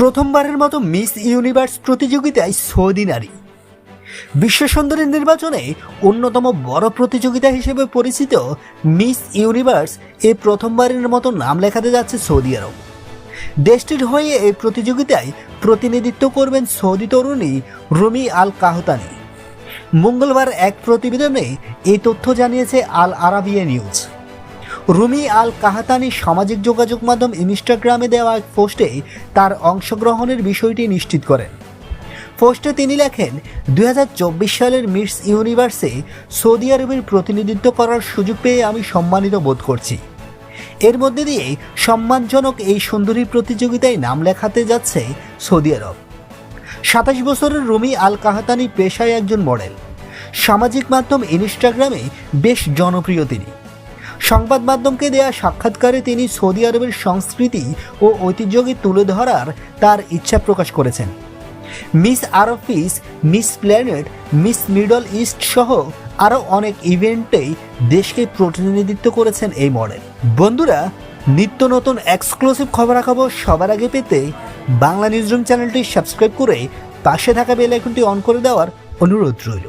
প্রথমবারের মতো miss universe প্রতিযোগিতায় সৌদি নারী। বিশ্ব সুন্দরী নির্বাচনে অন্যতম বড় প্রতিযোগিতা হিসেবে পরিচিত মিস ইউনিভার্স এ প্রথমবারের মতো নাম লেখাতে যাচ্ছে সৌদি আরব। দেশটির হয়ে এই প্রতিযোগিতায় প্রতিনিধিত্ব করবেন সৌদি তরুণী রুমি আল কাহতানি মঙ্গলবার এক প্রতিবেদনে এই তথ্য জানিয়েছে Al Arabiya news. Rumi Al Qahtani সামাজিক যোগাযোগ মাধ্যম ইনস্টাগ্রামে দেওয়া এক পোস্টে তার অংশগ্রহণের বিষয়টি নিশ্চিত করেন। পোস্টে তিনি লেখেন দু হাজার চব্বিশ সালের মিস ইউনিভার্সে সৌদি আরবের প্রতিনিধিত্ব করার সুযোগ পেয়ে আমি সম্মানিত বোধ করছি। এর মধ্যে দিয়ে সম্মানজনক এই সুন্দরী প্রতিযোগিতায় নাম লেখাতে যাচ্ছে সৌদি আরব। সাতাশ বছরের রুমি আল কাহাতানি পেশায় একজন মডেল। সামাজিক মাধ্যম ইনস্টাগ্রামে বেশ জনপ্রিয় তিনি। সংবাদ মাধ্যমকে দেয়া সাক্ষাৎকারে তিনি সৌদি আরবের সংস্কৃতি ও ঐতিহ্যকে তুলে ধরার তার ইচ্ছা প্রকাশ করেছেন। Miss আরফিস, Miss Planet, Miss Middle East সহ আরও অনেক ইভেন্টেই দেশকে প্রতিনিধিত্ব করেছেন এই মডেল। বন্ধুরা, নিত্য নতুন এক্সক্লুসিভ খবরাখবর সবার আগে পেতে বাংলা নিউজরুম চ্যানেলটি সাবস্ক্রাইব করে পাশে থাকা বেল আইকনটি অন করে দেওয়ার অনুরোধ রইল।